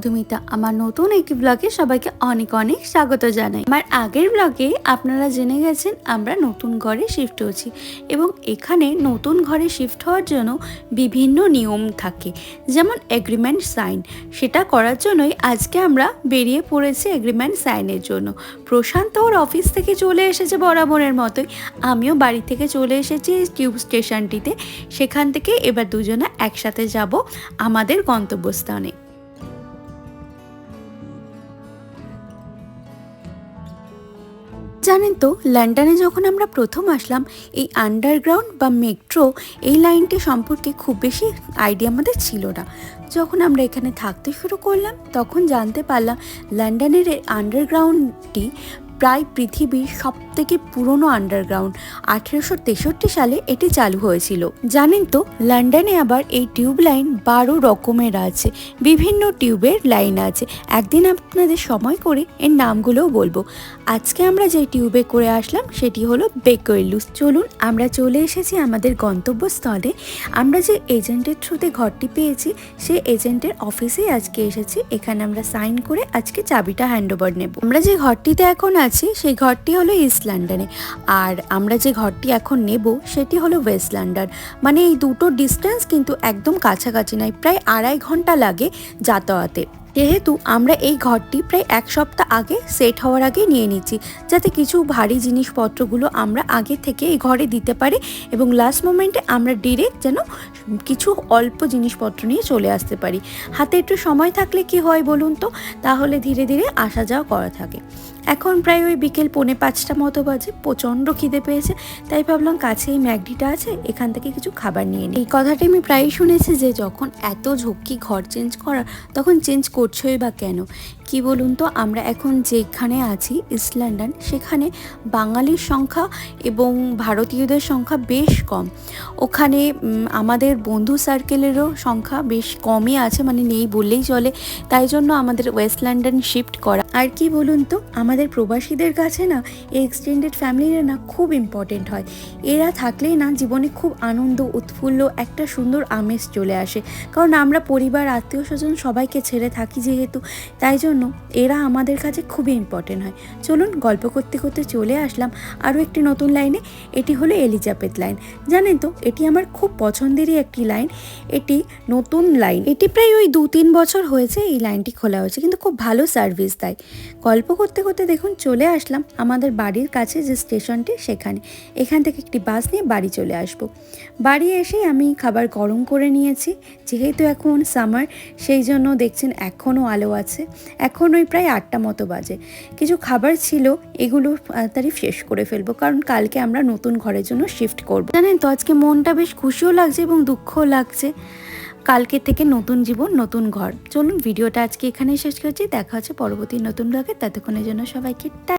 মধুমিতা, আমার নতুন একটি ব্লগে সবাইকে অনেক অনেক স্বাগত জানাই। আমার আগের ব্লগে আপনারা জেনে গেছেন আমরা নতুন ঘরে শিফট হচ্ছি এবং এখানে নতুন ঘরে শিফট হওয়ার জন্য বিভিন্ন নিয়ম থাকে, যেমন এগ্রিমেন্ট সাইন সেটা করার জন্যই আজকে আমরা বেরিয়ে পড়েছি এগ্রিমেন্ট সাইনের জন্য। প্রশান্ত ওর অফিস থেকে চলে এসেছে বরাবরের মতোই। আমিও বাড়ি থেকে চলে এসেছি টিউব স্টেশনটিতে সেখান থেকে এবার দুজনে একসাথে যাব আমাদের গন্তব্যস্থানে। জানেন তো, লন্ডনে যখন আমরা প্রথম আসলাম, এই আন্ডারগ্রাউন্ড বা মেট্রো এই লাইনটি সম্পর্কে খুব বেশি আইডিয়া আমাদের ছিল না। যখন আমরা এখানে থাকতে শুরু করলাম, তখন জানতে পারলাম লন্ডনের আন্ডারগ্রাউন্ডটি প্রায় পৃথিবীর সব থেকে পুরনো আন্ডারগ্রাউন্ড আঠেরোশো তেষট্টি সালে এটি চালু হয়েছিল। জানেন তো, লন্ডনে আবার এই টিউব লাইন বারো রকমের আছে। বিভিন্ন টিউবের লাইন আছে। একদিন আপনাদের সময় করে এর নামগুলোও বলব। আজকে আমরা যে টিউবে করে আসলাম, সেটি হলো বেকৈলুস চলুন, আমরা চলে এসেছি আমাদের গন্তব্যস্থলে। আমরা যে এজেন্টের থ্রুতে ঘরটি পেয়েছি সে এজেন্টের অফিসেই আজকে এসেছি। এখানে আমরা সাইন করে আজকে চাবিটা হ্যান্ডওভার নেব। আমরা যে ঘরটিতে এখন আছি সেই ঘরটি হলো ইস্ট লন্ডনে আর আমরা যে ঘরটি এখন নেব, সেটি হলো ওয়েস্ট লন্ডন মানে এই দুটো ডিস্টেন্স কিন্তু একদম কাছাকাছি নয়, প্রায় আড়াই ঘণ্টা লাগে যাতায়াতে। যেহেতু আমরা এই ঘরটি প্রায় এক সপ্তাহ আগে সেট হওয়ার আগে নিয়ে নিচ্ছি, যাতে কিছু ভারী জিনিসপত্রগুলো আমরা আগে থেকে এই ঘরে দিতে পারি এবং লাস্ট মোমেন্টে আমরা ডিরেক্ট যেন কিছু অল্প জিনিসপত্র নিয়ে চলে আসতে পারি। হাতে একটু সময় থাকলে কি হয় বলুন তো? তাহলে ধীরে ধীরে আসা যাওয়া করা থাকে। এখন প্রায় ওই বিকেল পৌনে পাঁচটা মতো বাজে, প্রচণ্ড খিদে পেয়েছে, তাই ভাবলাম কাছে এই ম্যাগডিটা আছে, এখান থেকে কিছু খাবার নিয়ে নিই। এই কথাটি আমি প্রায়ই শুনেছি যে যখন এত ঝক্কি ঘর চেঞ্জ করার, তখন চেঞ্জ করছোই বা কেন? কি বলুন তো, আমরা এখন যেখানে আছি ইস্ট লন্ডন সেখানে বাঙালির সংখ্যা এবং ভারতীয়দের সংখ্যা বেশ কম। ওখানে আমাদের বন্ধু সার্কেলেরও সংখ্যা বেশ কমই আছে মানে নেই বললেই চলে, তাই জন্য আমাদের ওয়েস্ট লন্ডন শিফট করা। আর কি বলুন তো আমাদের প্রবাসীদের কাছে না, এই এক্সটেন্ডেড ফ্যামিলিরা না খুব ইম্পর্টেন্ট হয়। এরা থাকলেই না জীবনে খুব আনন্দ, উৎফুল্ল, একটা সুন্দর আমেজ চলে আসে। কারণ আমরা পরিবার, আত্মীয় স্বজন সবাইকে ছেড়ে থাকি যেহেতু, তাই জন্য এরা আমাদের কাছে খুবই ইম্পর্টেন্ট হয়। চলুন গল্প করতে করতে চলে আসলাম আরও একটি নতুন লাইনে এটি হলো এলিজাবেথ লাইন জানেন তো, এটি আমার খুব পছন্দেরই একটি লাইন এটি নতুন লাইন এটি প্রায় ওই দু তিন বছর হয়েছে এই লাইনটি খোলা হয়েছে, কিন্তু খুব ভালো সার্ভিস দেয়। গল্প করতে করতে দেখুন চলে আসলাম আমাদের বাড়ির কাছে যে স্টেশনটি সেখানে। এখান থেকে একটি বাস নিয়ে বাড়ি চলে আসব। বাড়ি এসে আমি খাবার গরম করে নিয়েছি। যেহেতু এখন সামার সেই জন্য দেখছেন এখনও আলো আছে। এখন ওই প্রায় আটটা মতো বাজে। কিছু খাবার ছিল, এগুলো তাড়াতাড়ি শেষ করে ফেলব। কারণ কালকে আমরা নতুন ঘরের জন্য শিফট করব। জানেন তো, আজকে মনটা বেশ খুশিও লাগছে এবং দুঃখও লাগছে। কালকে থেকে নতুন জীবন, নতুন ঘর। চলুন, ভিডিওটা আজকে এখানেই শেষ করছি। দেখা হচ্ছে পরবর্তী নতুন ব্লগে ততক্ষণের জন্য সবাইকে